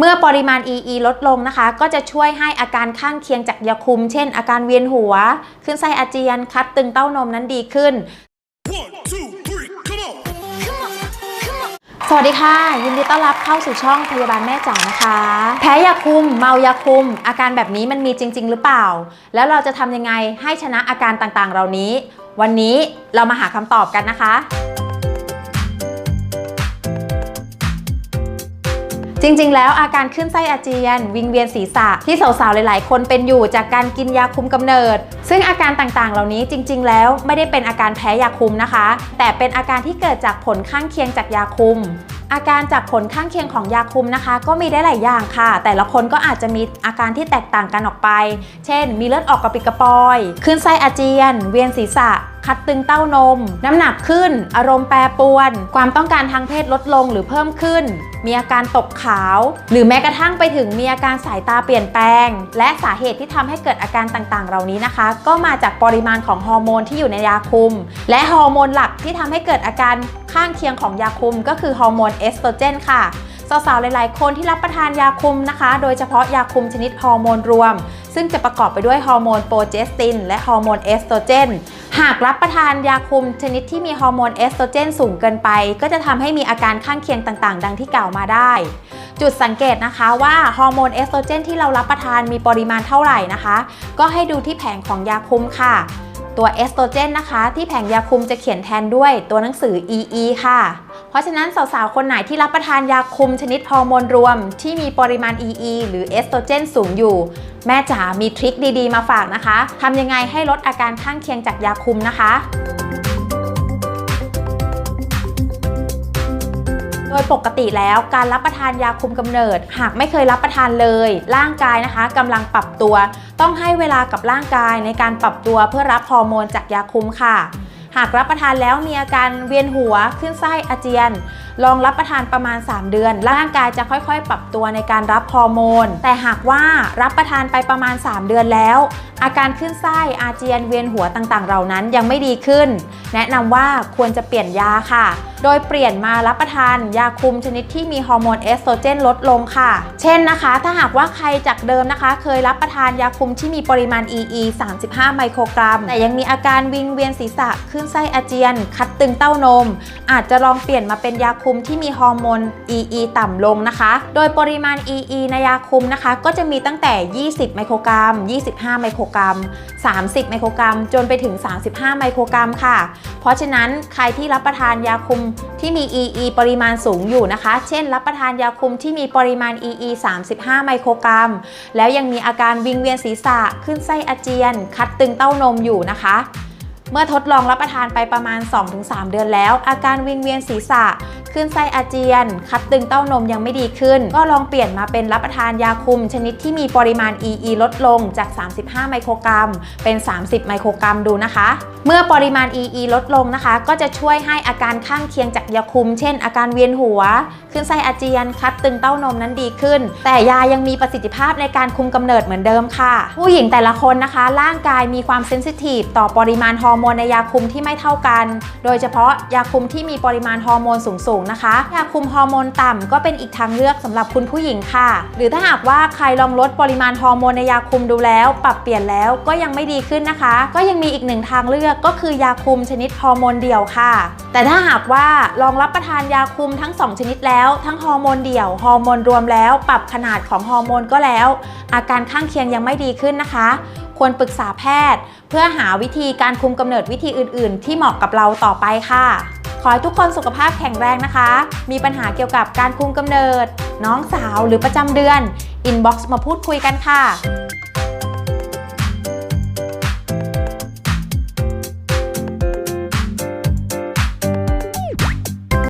เมื่อปริมาณ EE ลดลงนะคะ ก็จะช่วยให้อาการข้างเคียงจากยาคุม เช่น อาการเวียนหัว ขึ้นไส้อาเจียน คัดตึงเต้านมนั้นดีขึ้น One, two, three, come on! สวัสดีค่ะ ยินดีต้อนรับเข้าสู่ช่องพยาบาลแม่จ๋านะคะ แพ้ยาคุม เมายาคุม อาการแบบนี้มันมีจริง ๆ หรือเปล่า แล้วเราจะทำยังไงให้ชนะอาการต่างๆ เหล่านี้ วันนี้เรามาหาคำตอบกันนะคะ จริง ๆ แล้วอาการขึ้นไส้อาเจียน วิงเวียนศีรษะที่สาวๆ หลาย ๆ คนเป็นอยู่จากการกินยาคุมกำเนิด ซึ่งอาการต่างๆ เหล่านี้จริง ๆ แล้วไม่ได้เป็นอาการแพ้ยาคุมนะคะ แต่เป็นอาการที่เกิดจากผลข้างเคียงจากยาคุมอาการจากผลข้างเคียงของยาคุมนะคะ ก็มีได้หลายอย่างค่ะ แต่ละคนก็อาจจะมีอาการที่แตกต่างกันออกไป เช่น มีเลือดออกกระปิกระปอยขึ้นไส้อาเจียน เวียนศีรษะคัดตึงเต้านม น้ำหนักขึ้น อารมณ์แปรปรวน ความต้องการทางเพศลดลงหรือเพิ่มขึ้น มีอาการตกขาว หรือแม้กระทั่งไปถึงมีอาการสายตาเปลี่ยนแปลง และสาเหตุที่ทำให้เกิดอาการต่างๆ เหล่านี้นะคะ ก็มาจากปริมาณของฮอร์โมนที่อยู่ในยาคุม และฮอร์โมนหลักที่ทำให้เกิดอาการข้างเคียงของยาคุม ก็คือฮอร์โมนเอสโตรเจนค่ะ สาวๆ หลายๆ คนที่รับประทานยาคุมนะคะ โดยเฉพาะยาคุมชนิดฮอร์โมนรวม ซึ่งจะประกอบไปด้วยฮอร์โมนโปรเจสตินและฮอร์โมนเอสโตรเจน หากรับประทานยาคุมชนิดที่มีฮอร์โมนเอสโตรเจนสูงเกินไป ก็จะทำให้มีอาการข้างเคียงต่างๆ ดังที่กล่าวมาได้ จุดสังเกตนะคะว่าฮอร์โมนเอสโตรเจนที่เรารับประทานมีปริมาณเท่าไหร่นะคะ ก็ให้ดูที่แผงของยาคุมค่ะ ตัวเอสโตรเจนนะคะ ที่แผงยาคุมจะเขียนแทนด้วยตัวหนังสือ EE ค่ะ เพราะฉะนั้นสาวๆ คนไหนที่รับประทานยาคุมชนิดฮอร์โมนรวม ที่มีปริมาณ EE หรือเอสโตรเจนสูงอยู่ แม่จ๋ามีทริคดีๆ มาฝากนะคะทำยังไงให้ลดอาการข้างเคียงจากยาคุมนะคะ โดยปกติแล้วการรับประทานยาคุมกำเนิด หากไม่เคยรับประทานเลย ร่างกายนะคะกำลังปรับตัว ต้องให้เวลากับร่างกายในการปรับตัวเพื่อรับฮอร์โมนจากยาคุมค่ะ หากรับประทานแล้วมีอาการเวียนหัวขึ้นไส้อาเจียน ลองรับประทานประมาณ 3 เดือน ร่างกายจะค่อยๆ ปรับตัวในการรับฮอร์โมนแต่หากว่ารับประทานไปประมาณ 3 เดือนแล้วอาการขึ้นไส้อาเจียนเวียนหัวต่างๆ เหล่านั้นยังไม่ดีขึ้น แนะนำว่าควรจะเปลี่ยนยาค่ะ โดยเปลี่ยนมารับประทานยาคุมชนิดที่มีฮอร์โมนเอสโตรเจนลดลงค่ะ เช่นนะคะ ถ้าหากว่าใครจากเดิมนะคะ เคยรับประทานยาคุมที่มีปริมาณ EE 35 ไมโครกรัม แต่ยังมีอาการวิงเวียนศีรษะขึ้นไส้อาเจียน คัดตึงเต้านม อาจจะลองเปลี่ยนมาเป็นยาคุมที่มีฮอร์โมน EE ต่ำลงนะคะ โดยปริมาณ EE ในยาคุมนะคะ ก็จะมีตั้งแต่ 20 ไมโครกรัม 25 ไมโครกรัม 30 ไมโครกรัม จนไปถึง 35 ไมโครกรัมค่ะ เพราะฉะนั้นใครที่รับประทานยาคุมที่มี EE ปริมาณสูงอยู่นะคะ เช่น รับประทานยาคุมที่มีปริมาณ EE 35 ไมโครกรัม แล้วยังมีอาการวิงเวียนศีรษะ ขึ้นไส้อาเจียน คัดตึงเต้านมอยู่นะคะเมื่อทดลองรับประทานไปประมาณ 2-3 เดือนแล้ว อาการวิงเวียนศีรษะ ขึ้นไส้อาเจียน คัดตึงเต้านมยังไม่ดีขึ้น ก็ลองเปลี่ยนมาเป็นรับประทานยาคุม ชนิดที่มีปริมาณ EE ลดลงจาก 35 ไมโครกรัม เป็น 30 ไมโครกรัมดูนะคะ เมื่อปริมาณ EE ลดลงนะคะ ก็จะช่วยให้อาการข้างเคียงจากยาคุม เช่น อาการเวียนหัว ขึ้นไส้อาเจียน คัดตึงเต้านมนั้นดีขึ้น แต่ยายังมีประสิทธิภาพในการคุมกำเนิดเหมือนเดิมค่ะ ผู้หญิงแต่ละคนนะคะ ร่างกายมีความเซนซิทีฟต่อปริมาณฮอร์โมนในยาคุมที่ไม่เท่ากัน โดยเฉพาะยาคุมที่มีปริมาณฮอร์โมนสูงๆนะคะยาคุมฮอร์โมนต่ำก็เป็นอีกทางเลือกสำหรับคุณผู้หญิงค่ะ หรือถ้าหากว่าใครลองลดปริมาณฮอร์โมนในยาคุมดูแล้ว ปรับเปลี่ยนแล้วก็ยังไม่ดีขึ้นนะคะ ก็ยังมีอีกหนึ่งทางเลือกก็คือยาคุมชนิดฮอร์โมนเดี่ยวค่ะ แต่ถ้าหากว่าลองรับประทานยาคุมทั้ง 2 ชนิดแล้วทั้งฮอร์โมนเดี่ยวฮอร์โมนรวมแล้ว ปรับขนาดของฮอร์โมนก็แล้ว อาการข้างเคียงยังไม่ดีขึ้นนะคะ ควรปรึกษาแพทย์ เพื่อหาวิธีการคุมกำเนิดวิธีอื่น ๆ ที่เหมาะกับเราต่อไปค่ะ ขอให้ทุกคนสุขภาพแข็งแรงนะคะ มีปัญหาเกี่ยวกับการคุมกำเนิด น้องสาวหรือประจำเดือนอินบ็อกซ์มาพูดคุยกันค่ะ